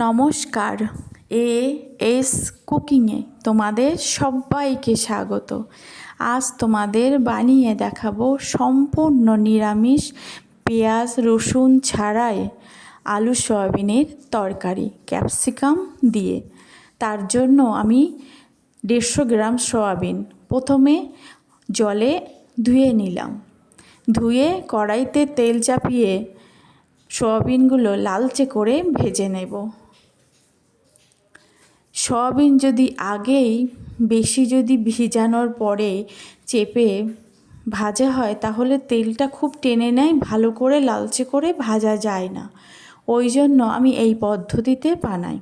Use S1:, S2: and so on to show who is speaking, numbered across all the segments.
S1: নমস্কার। A S কুকিংয়ে তোমাদের সবাইকে স্বাগত। আজ তোমাদের বানিয়ে দেখাবো সম্পূর্ণ নিরামিষ পেঁয়াজ রসুন ছাড়াই আলু সয়াবিনের তরকারি ক্যাপসিকাম দিয়ে। তার জন্য আমি দেড়শো গ্রাম সয়াবিন প্রথমে জলে ধুয়ে নিলাম। ধুয়ে কড়াইতে তেল চাপিয়ে সয়াবিনগুলো লালচে করে ভেজে নেব। সয়াবিন যদি আগেই বেশি যদি ভিজানোর পরে চেপে ভাজা হয়, তাহলে তেলটা খুব টেনে নেয়, ভালো করে লালচে করে ভাজা যায় না। ওই জন্য আমি এই পদ্ধতিতে বানাই।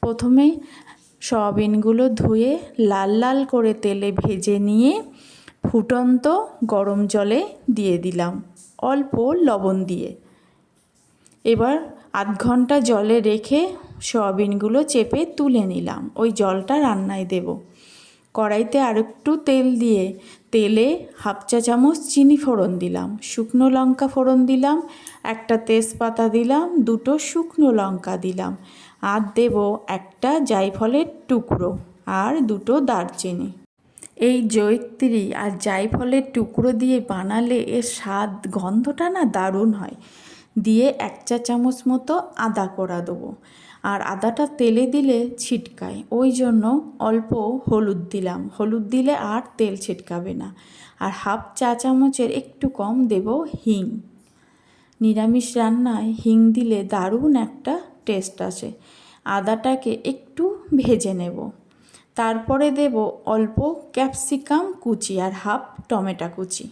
S1: প্রথমে সয়াবিনগুলো ধুয়ে লাল লাল করে তেলে ভেজে নিয়ে ফুটন্ত গরম জলে দিয়ে দিলাম। অল্প লবণ দিয়ে। এবার আধ ঘণ্টা জলে রেখে সয়াবিনগুলো চেপে তুলে নিলাম। ওই জলটা রান্নায় দেব। কড়াইতে আরেকটু তেল দিয়ে তেলে হাফ চা চামচ চিনি ফোড়ন দিলাম। শুকনো লঙ্কা ফোড়ন দিলাম, একটা তেজপাতা দিলাম, দুটো শুকনো লঙ্কা দিলাম। আর দেব একটা জায়ফলের টুকরো আর দুটো দারচিনি। এই জৈত্রী আর জায়ফলের টুকরো দিয়ে বানালে এর স্বাদ, গন্ধটা না দারুণ হয়। দিয়ে এক চা চামচ মতো আদা কোড়া দেবো। আর আদাটা তেলে দিলে ছিটকায়। ওই জন্য অল্প হলুদ দিলাম। হলুদ দিলে আর তেল ছিটকাবে না। আর হাফ চা চামচের একটু কম দেব হিং। নিরামিষ রান্নায় হিং দিলে দারুণ একটা টেস্ট আসে। আদাটাকে একটু ভেজে নেব। তারপরে দেব অল্প ক্যাপসিকাম কুচি আর হাফ টমেটো কুচি।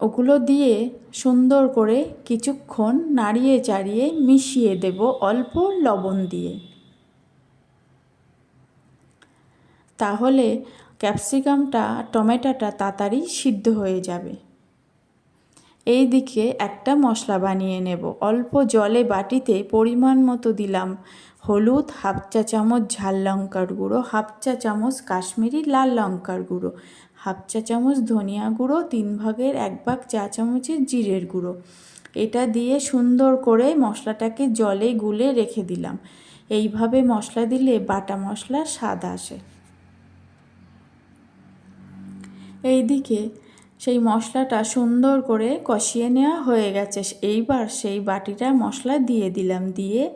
S1: ওগুলো দিয়ে সুন্দর করে কিছুক্ষণ নাড়িয়ে চাড়িয়ে মিশিয়ে দেব অল্প লবণ দিয়ে। তাহলে ক্যাপসিকামটা, টমেটোটা তাড়াতাড়ি সিদ্ধ হয়ে যাবে। এই দিকে একটা মশলা বানিয়ে নেব। অল্প জলে বাটিতে পরিমাণ মতো দিলাম হলুদ, হাফ চা চামচ ঝাল লঙ্কার গুঁড়ো, হাফ চা চামচ কাশ্মীরি লাল লঙ্কার গুঁড়ো হাফ চা চামচ ধনিয়া গুঁড়ো, তিন ভাগের এক ভাগ চা চামচের জিরের গুঁড়ো। এটা দিয়ে সুন্দর করে মশলাটাকে জলে গুলে রেখে দিলাম। এইভাবে মশলা দিলে বাটা মশলা স্বাদ আসে। এইদিকে সেই মশলাটা সুন্দর করে কষিয়ে নেওয়া হয়ে গেছে। এইবার সেই বাটিটা মশলা দিয়ে দিলাম, দিয়ে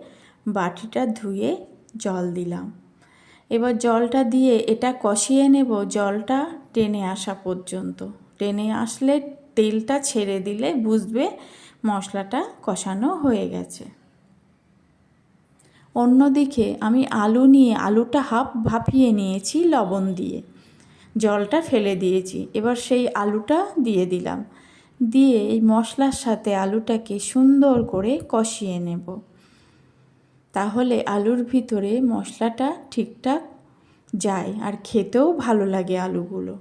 S1: বাটিটা ধুয়ে জল দিলাম। এবার জলটা দিয়ে এটা কষিয়ে নেব। জলটা টেনে আসা পর্যন্ত। টেনে আসলে তেলটা ছেড়ে দিলে বুঝবে মশলাটা কষানো হয়ে গেছে। অন্যদিকে আমি আলু নিয়ে আলুটা হাফ ভাপিয়ে নিয়েছি লবণ দিয়ে। জলটা ফেলে দিয়েছি, এবার সেই আলুটা দিয়ে দিলাম। দিয়ে এই মশলার সাথে আলুটাকে সুন্দর করে কষিয়ে নেব। তাহলে আলুর ভিতরে মশলাটা ঠিকঠাক যায় আর খেতেও ভালো লাগে আলুগুলো।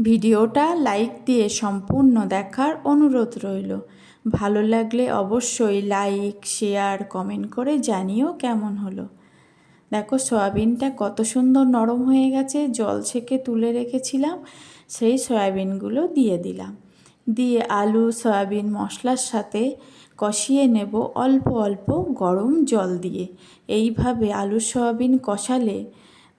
S1: ভিডিওটা লাইক দিয়ে সম্পূর্ণ দেখার অনুরোধ রইল। ভালো লাগলে অবশ্যই লাইক, শেয়ার, কমেন্ট করে জানিও কেমন হলো। দেখো সয়াবিনটা কত সুন্দর নরম হয়ে গেছে, জল ছেঁকে তুলে রেখেছিলাম, সেই সয়াবিনগুলো দিয়ে দিলাম। দিয়ে আলু, সয়াবিন, মশলার সাথে কষিয়ে নেব অল্প অল্প গরম জল দিয়ে। এইভাবে আলু, সয়াবিন কষালে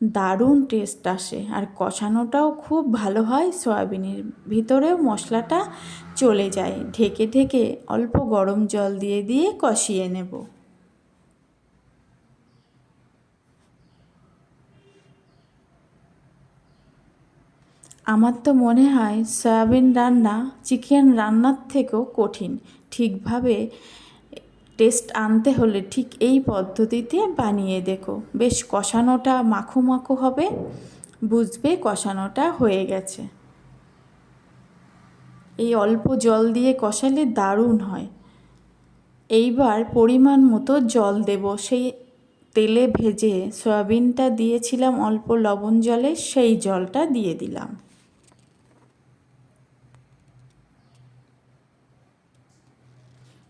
S1: দারুণ টেস্ট আসে। আর কষানোটাও খুব ভালো হয় সয়াবিনের ভিতরেও মশলাটা চলে যায়। ঢেকে ঢেকে অল্প গরম জল দিয়ে দিয়ে কষিয়ে নেব। আমার তো মনে হয় সয়াবিন রান্না চিকেন রান্নার থেকেও কঠিন। ঠিকভাবে টেস্ট আনতে হলে ঠিক এই পদ্ধতিতে বানিয়ে দেখো। বেশ কষানোটা মাখো মাখো হবে। বুঝবে কষানোটা হয়ে গেছে। এই অল্প জল দিয়ে কষালে দারুণ হয়। এইবার পরিমাণ মতো জল দেব। সেই তেলে ভেজে সয়াবিনটা দিয়েছিলাম অল্প লবণ জলে, সেই জলটা দিয়ে দিলাম।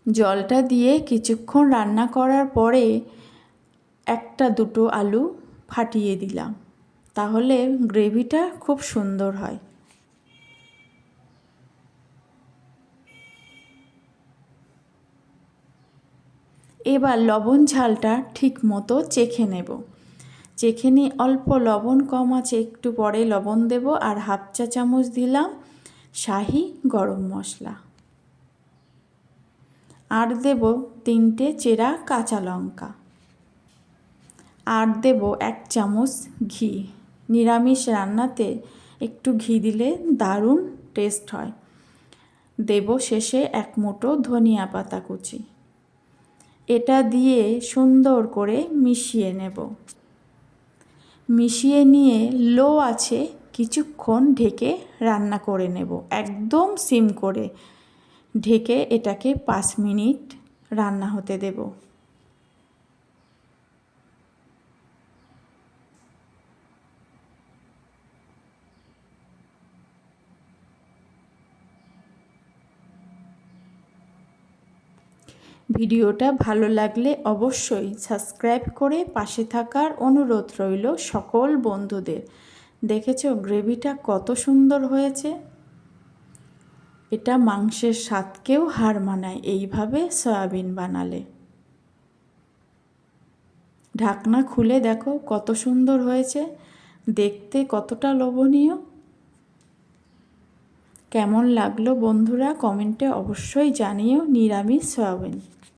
S1: জলটা দিয়ে কিছুক্ষণ রান্না করার পরে একটা দুটো আলু ফাটিয়ে দিলাম। তাহলে গ্রেভিটা খুব সুন্দর হয়। এবার লবণ ঝালটা ঠিক মতো চেখে নেব। চেখে নিয়ে অল্প লবণ, কম আছে একটু পরে লবণ দেব আর হাফ চা চামচ দিলাম শাহি গরম মশলা। আর দেব তিনটে চেরা কাঁচা লঙ্কা। আর দেব এক চামচ ঘি। নিরামিষ রান্নাতে একটু ঘি দিলে দারুণ টেস্ট হয়। দেব শেষে এক মুঠো ধনিয়া পাতা কুচি। এটা দিয়ে সুন্দর করে মিশিয়ে নেব। মিশিয়ে নিয়ে লো আছে কিছুক্ষণ ঢেকে রান্না করে নেব, একদম সিম করে। ঢেকে এটাকে পাঁচ মিনিট রান্না হতে দেব। ভিডিওটা ভালো লাগলে অবশ্যই সাবস্ক্রাইব করে পাশে থাকার অনুরোধ রইল সকল বন্ধুদের। দেখেছ, গ্রেভিটা কত সুন্দর হয়েছে। এটা মাংসের স্বাদকেও হার মানায়, এইভাবে সয়াবিন বানালে। ঢাকনা খুলে দেখো কত সুন্দর হয়েছে। দেখতে কতটা লোভনীয়। কেমন লাগল বন্ধুরা, কমেন্টে অবশ্যই জানিও, নিরামিষ সয়াবিন।